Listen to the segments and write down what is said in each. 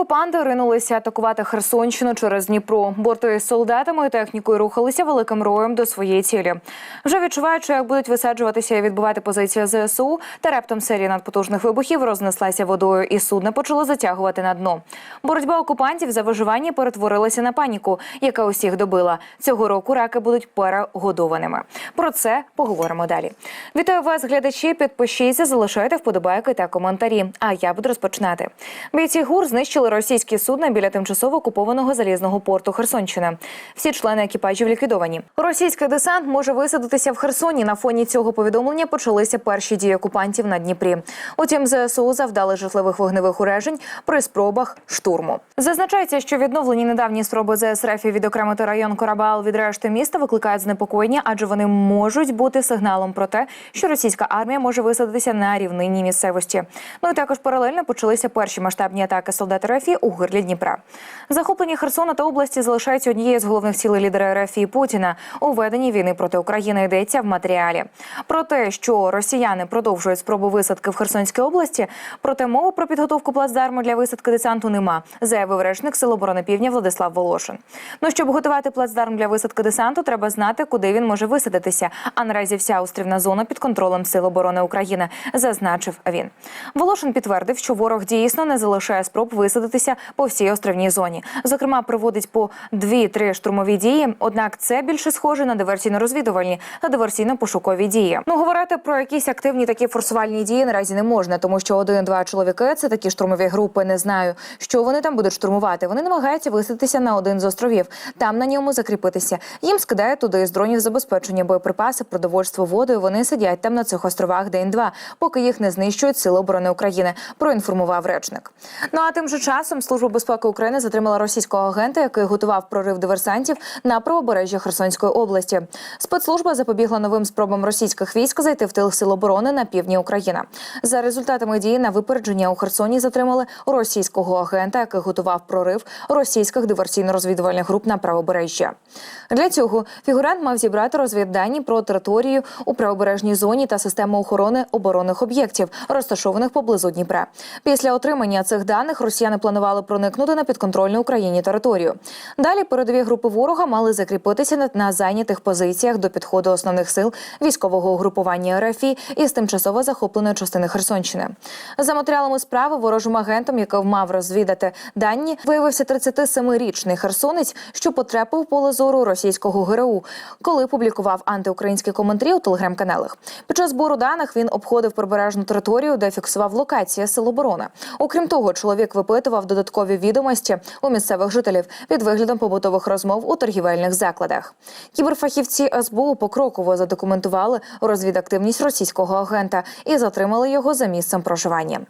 Окупанти ринулися атакувати Херсонщину через Дніпро. Борти з солдатами і технікою рухалися великим роєм до своєї цілі. Вже відчуваючи, як будуть висаджуватися і відбувати позиції ЗСУ, та раптом серія надпотужних вибухів рознеслася водою, і судно почало затягувати на дно. Боротьба окупантів за виживання перетворилася на паніку, яка усіх добила. Цього року раки будуть перегодованими. Про це поговоримо далі. Вітаю вас, глядачі. Підпишіться, залишайте вподобайки та коментарі. А я буду розпочинати. Бійці ГУР знищили російські судна біля тимчасово окупованого залізного порту Херсонщини. Всі члени екіпажів ліквідовані. Російський десант може висадитися в Херсоні. На фоні цього повідомлення почалися перші дії окупантів на Дніпрі. Утім, ЗСУ завдали житлових вогневих уражень при спробах штурму. Зазначається, що відновлені недавні спроби ЗСРФ відокремити район Корабал від решти міста викликають занепокоєння, адже вони можуть бути сигналом про те, що російська армія може висадитися на рівнині місцевості. Ну і також паралельно почалися перші масштабні атаки солдат РФ у гирлі Дніпра. Захоплення Херсона та області залишається однією з головних цілей лідера РФ Путіна у веденні війни проти України. Йдеться в матеріалі про те, що росіяни продовжують спробу висадки в Херсонській області. Проте мови про підготовку плацдарму для висадки десанту нема, заявив речник Сил оборони Півдня Владислав Волошин. Ну щоб готувати плацдарм для висадки десанту, треба знати, куди він може висадитися. А наразі вся острівна зона під контролем Сил оборони України, зазначив він. Волошин підтвердив, що ворог дійсно не залишає спроб висадитися по всій островній зоні. Зокрема, проводить по 2-3 штурмові дії. Однак це більше схоже на диверсійно-розвідувальні та диверсійно-пошукові дії. Ну говорити про якісь активні такі форсувальні дії наразі не можна, тому що один-два чоловіки це такі штурмові групи. Не знаю, що вони там будуть штурмувати. Вони намагаються висадитися на один з островів, там на ньому закріпитися. Їм скидають туди з дронів забезпечення боєприпаси, продовольство, воду. і Вони сидять там на цих островах день-два, поки їх не знищують сили оборони України. Проінформував речник. Ну а тим же часом служба безпеки України затримала російського агента, який готував прорив диверсантів на правобережжя Херсонської області. Спецслужба запобігла новим спробам російських військ зайти в тил сил оборони на півдні України. За результатами дії на випередження у Херсоні затримали російського агента, який готував прорив російських диверсійно-розвідувальних груп на правобережжя. Для цього фігурант мав зібрати розвіддані про територію у правобережній зоні та систему охорони оборонних об'єктів, розташованих поблизу Дніпра. Після отримання цих даних росіяни планували проникнути на підконтрольну Україні територію. Далі передові групи ворога мали закріпитися на- зайнятих позиціях до підходу основних сил військового угрупування РФІ із тимчасово захопленої частини Херсонщини. За матеріалами справи ворожим агентом, який мав розвідати дані, виявився 37-річний херсонець, що потрапив поле зору російського ГРУ, коли публікував антиукраїнські коментарі у телеграм-каналах. Під час збору даних він обходив прибережну територію, де фіксував локації сил оборони. Окрім того, чоловік випитував додаткові відомості у місцевих жителів під виглядом побутових розмов у торгівельних закладах. Кіберфахівці СБУ покроково задокументували розвідактивність російського агента і затримали його за місцем проживання.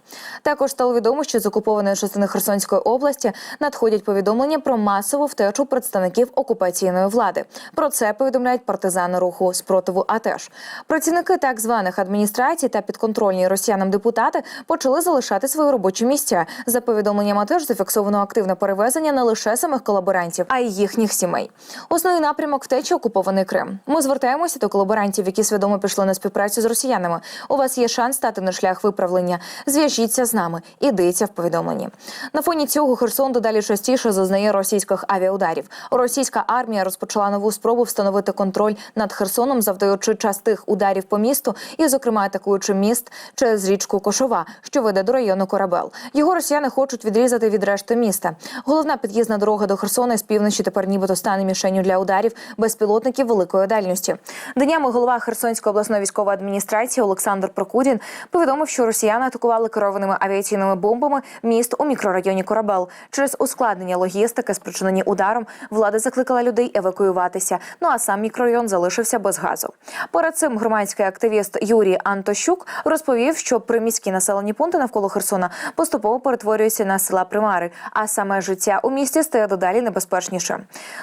Також стало відомо, що з окупованої частини Херсонської області надходять повідомлення про масову втечу представників окупаційної влади. Про це повідомляють партизани руху спротиву. АТЕШ. працівники так званих адміністрацій та підконтрольні росіянам депутати почали залишати свої робочі місця. За повідомленням АТЕШ зафіксовано активне перевезення не лише самих колаборантів, а й їхніх сімей. Основний напрямок втечі окупований Крим. Ми звертаємося до колаборантів, які свідомо пішли на співпрацю з росіянами. У вас є шанс стати на шлях виправлення. Зв'яжіться з нами. Ідеться в повідомленні. На фоні цього Херсон дедалі частіше зазнає російських авіаударів. Російська армія розпочала нову спробу встановити контроль над Херсоном, завдаючи частих ударів по місту, і, зокрема, атакуючи міст через річку Кошова, що веде до району Корабел. Його росіяни хочуть відрізати від решти міста. Головна під'їзна дорога до Херсона з півночі тепер нібито стане мішенью для ударів безпілотників великої дальності. Днями голова Херсонської обласної військової адміністрації Олександр Прокудін повідомив, що росіяни атакували керованими авіаційними бомбами міст у мікрорайоні Корабел. Через ускладнення логістики, спричинені ударом, влада закликала людей евакуюватися. Ну а сам мікрорайон залишився без газу. Перед цим громадський активіст Юрій Антощук розповів, що приміські населені пункти навколо Херсона поступово перетворюються на села Примари, а саме життя у місті стає дедалі небезпечніше.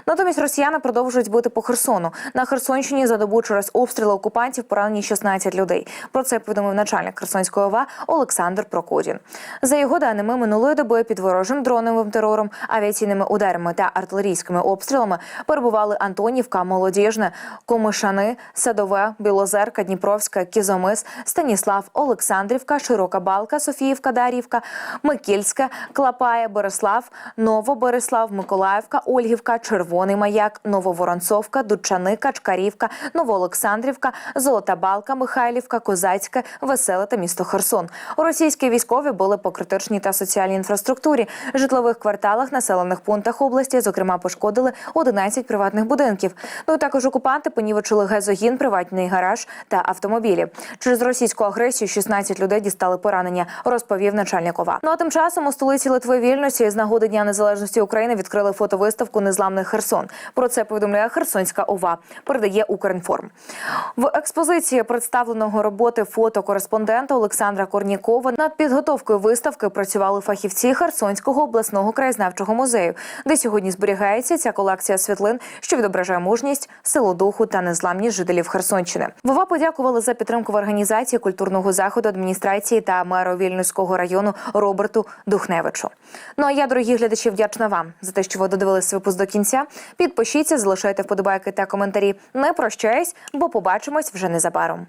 Натомість росіяни продовжують бити по Херсону. На Херсонщині за добу через обстріли окупантів поранені 16 людей. Про це повідомив начальник Херсонської ОВА Олександр Прокудін. За його даними, минулої доби під ворожим дроновим терором, авіаційними ударами та артилерійськими обстрілами перебували Антонівка, Молодіжне, Комишани, Садове, Білозерка, Дніпровська, Кізомис, Станіслав, Олександрівка, Широка Балка, Софіївка, Дарівка, Микільське, Клапає, Борислав, Новоборислав, Миколаївка, Ольгівка, Червоний Маяк, Нововоронцовка, Дучани, Качкарівка, Новоолександрівка, Золота Балка, Михайлівка, Козацьке, Веселе та місто Херсон. Російські військові були по критичній та соціальній інфраструктурі, житлових кварталах, населених пунктах області, зокрема, пошкодили 11 приватних будинків. Ну також окупанти понівечили газогін, приватний гараж та автомобілі. Через російську агресію 16 людей дістали поранення, розповів начальник ОВА. Ну а тим часом у столиці Литви Вільнюсі з нагоди Дня Незалежності України відкрили фотовиставку Незламний Херсон. Про це повідомляє Херсонська ОВА. Передає Укрінформ. В експозиції представленого роботи фотокореспондента Олександра Корнікова над підготовкою виставки працювали фахівці Херсонського обласного краєзнавчого музею, де сьогодні зберігається ця колекція світлин, що відображає мужність, силу духу та незламність жителів Херсонщини. Вова подякували за підтримку в організації культурного заходу адміністрації та меру Вільнюського району Роберту Духневичу. Ну а я, дорогі глядачі, вдячна вам за те, що ви додивились випуск до кінця. Підпишіться, залишайте вподобайки та коментарі. Не прощаюсь, бо побачимось вже незабаром.